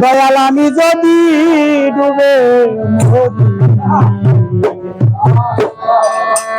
দয়াল, আমি যদি ডুবে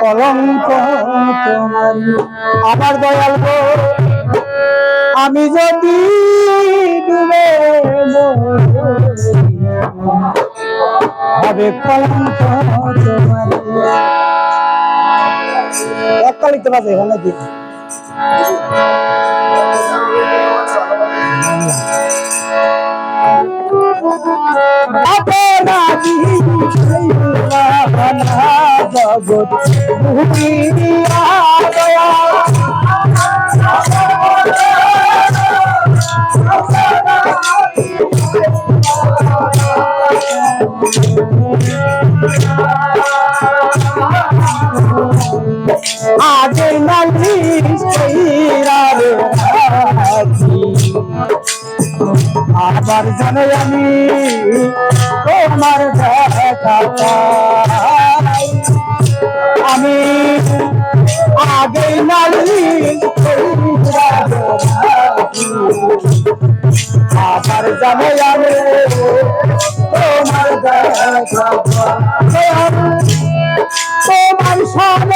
কলঙ্ক আমার দয়াল গো, আমি যদি ডুবে হবে কলঙ্ক একটা লিখতে পারছে এখানে কি অপরাধী জগৎ আবার জানে আমি তোমার। আমি আগে কইরার আবার জানে আমি তোমার তোমার সামনে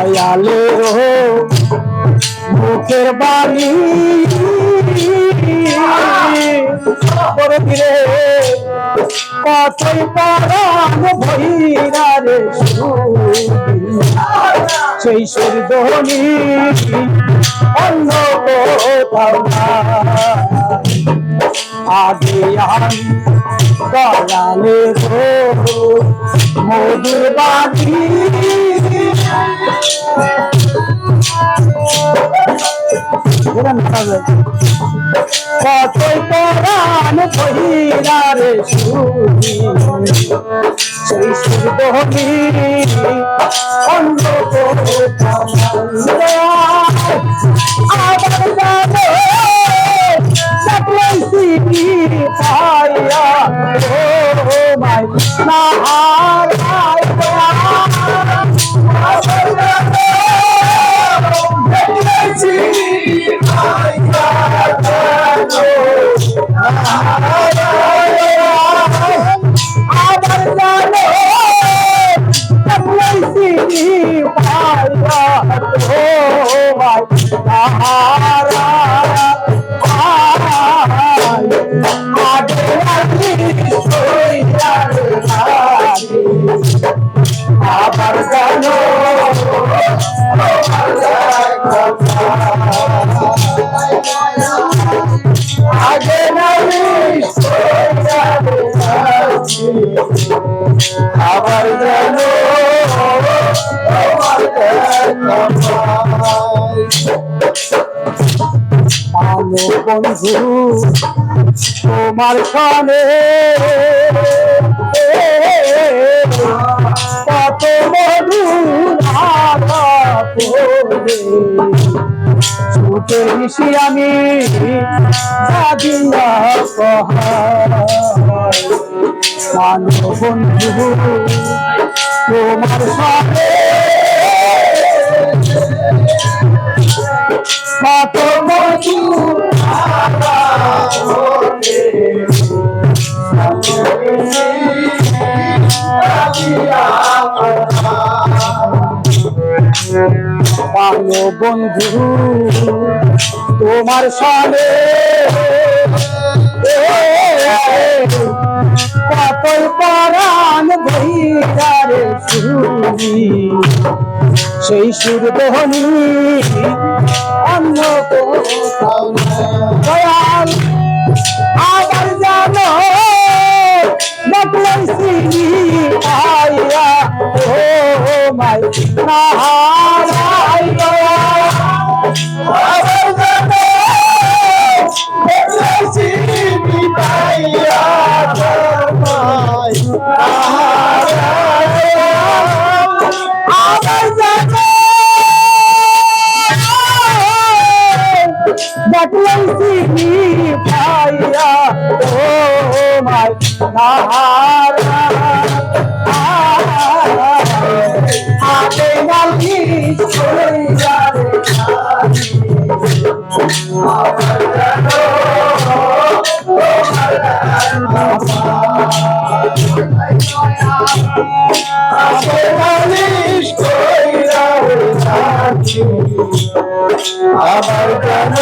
দয়ালের মুখের করে দিলে কতই পরাণ ভৈরা রে সুরি। সেই সুরধ্বনি অন্য কোথাও নাই। আগে আমি দয়ালে মধুর বাণী কতই পরাণ ভৈরারে সুরি সেই সুরধ্বনি অন্য। আবার জানো সকলেই সিকি পাইয়া, ও মাই না সিকি পাইয়া মাই তাহারা আবার জানো জানো বন্ধু তোমার কানে কত মধু ছুটে মিশি আমি বন্ধু তোমার সাথে কত ভালো বন্ধু তোমার সামনে কতই পরাণ বইটারে শুনি সেই সুর দহনি অন্য কোথাও। দয়াল আবার জানো দেখলেন সিনি আইয়া ও মাই নাহারাই দয়া আমার কেন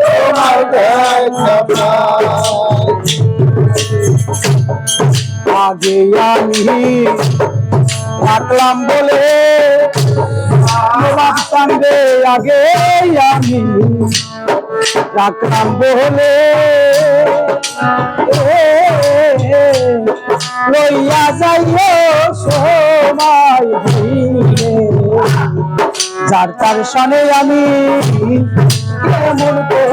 তোমার দেখা আগে আমি রাখলাম বলে রে আগে আমি রাখলাম বলে। লইয়া যাইও সময় যার তার সনে আমি কেমন তাই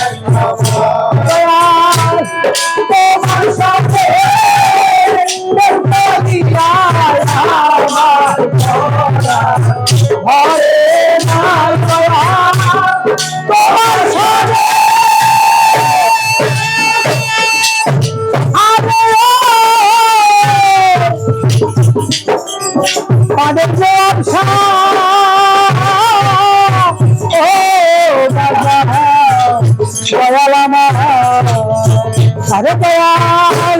ঘরে নাই তোমার সাথে পাদের যে ও দাদা দয়াল আমার আরে দয়াল